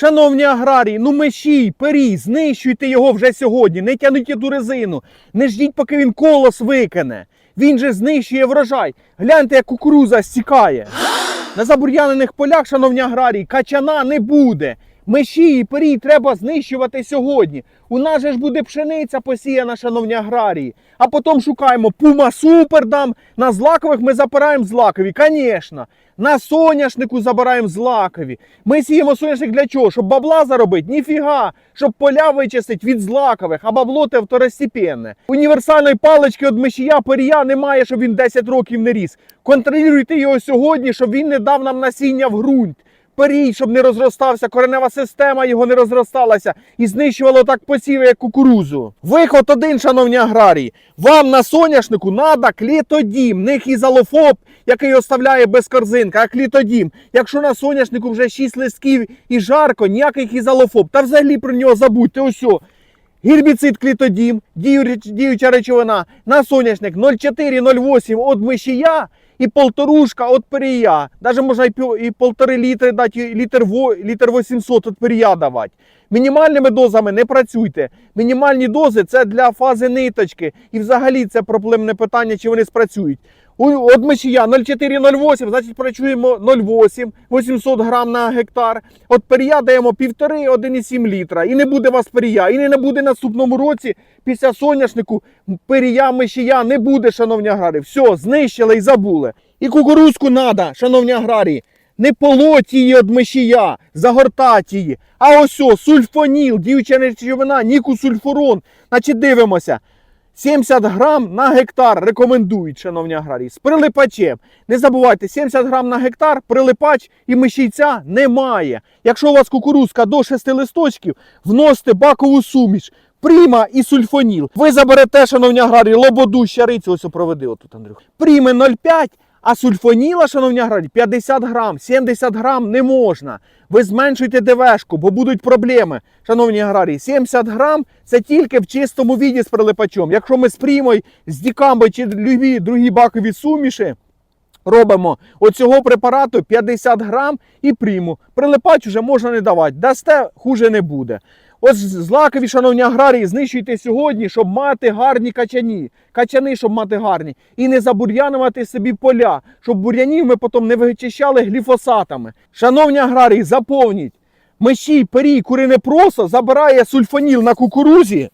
Шановні аграрії, ну мешій, пері, знищуйте його вже сьогодні, не тянуть ту резину, не ждіть, поки він колос викине. Він же знищує врожай. Гляньте, як кукуруза стікає. На забур'янених полях, шановні аграрії, качана не буде. Меші і перій треба знищувати сьогодні. У нас же ж буде пшениця посіяна, шановні аграрії. А потім шукаємо пума супер дам. На злакових ми запираємо злакові, звісно. На соняшнику забираємо злакові. Ми сіємо соняшник для чого? Щоб бабла заробити? Ніфіга. Щоб поля вичистити від злакових, а бабло те второстепенне. Універсальної палички від мишія перія немає, щоб він 10 років не ріс. Контролюйте його сьогодні, щоб він не дав нам насіння в ґрунт. Перій, щоб не розростався, коренева система його не розросталася і знищувало так посіви, як кукурузу. Виход один, шановні аграрії. Вам на соняшнику треба клітодім, не хізалофоб, який оставляє без корзинки, а клітодім. Якщо на соняшнику вже 6 листків і жарко, ніякий хізалофоб. Та взагалі про нього забудьте. Ось. Гербіцид клітодім, діюча речовина на соняшник 0,4-0,8 від мишія і полторушка від перія. Навіть можна і, пів- і полтори літри дати, і літр, літр 800 від перія давати. Мінімальними дозами не працюйте. Мінімальні дози це для фази ниточки. І взагалі це проблемне питання, чи вони спрацюють. От мишія 0,4-0,8, значить працюємо 0,8, 800 грам на гектар. От перія даємо 1,5-1,7 літра. І не буде вас перія. І не буде наступному році після соняшнику перія мишія не буде, шановні аграрії. Все, знищили і забули. І кукурузку треба, шановні аграрії. Не полоть її від мишія, загортати її. А ось о, сульфоніл, діюча речовина, нікусульфурон. Значить, дивимося. 70 грам на гектар рекомендують, шановні аграрії, з прилипачем. Не забувайте, 70 грам на гектар, прилипач і мишійця немає. Якщо у вас кукурузка до 6 листочків, вносите бакову суміш. Пріма і сульфоніл. Ви заберете, шановні аграрії, лободу щарицю, ось проведи отут, Андрюх. Пріми 0,5, а сульфоніла, шановні аграрії, 50 грам, 70 грам не можна. Ви зменшуйте ДВшку, бо будуть проблеми. Шановні аграрії, 70 грам це тільки в чистому віді з прилипачом. Якщо ми з прімою, з дікамбою чи любі другі бакові суміші, робимо оцього препарату 50 грам і пріму. Прилипач вже можна не давати. Дасте, хуже не буде. Ось злакові, шановні аграрії, знищуйте сьогодні, щоб мати гарні качані. Качани, щоб мати гарні. І не забур'янувати собі поля, щоб бур'янів ми потім не вичищали гліфосатами. Шановні аграрії, заповніть. Мещій, перій, курине просо забирає сульфоніл на кукурузі,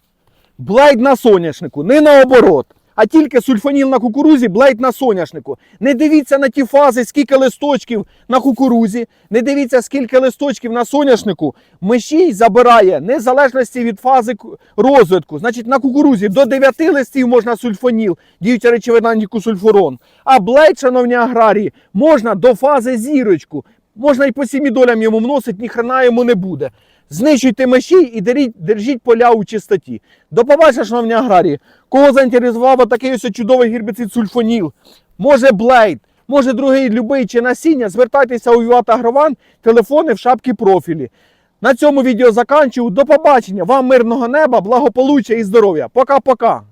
блайд на соняшнику, не наоборот. А тільки сульфоніл на кукурузі, блейд на соняшнику. Не дивіться на ті фази, скільки листочків на кукурузі, не дивіться, скільки листочків на соняшнику. Мещій забирає незалежності від фази розвитку. Значить, на кукурузі до 9 листів можна сульфоніл, діюча речовина нікусульфурон. А блейд, шановні аграрії, можна до фази зірочку. Можна і по сімі долям йому вносить, ні хрена йому не буде. Знищуйте меші і держіть, держіть поля у чистоті. До побачення, шановні аграрії. Кого заінтересував такий ось чудовий гербіцид сульфоніл? Може блейд, може другий любий чи насіння, звертайтеся у Віват Агрован, телефони в шапці профілі. На цьому відео заканчую. До побачення. Вам мирного неба, благополуччя і здоров'я. Пока-пока.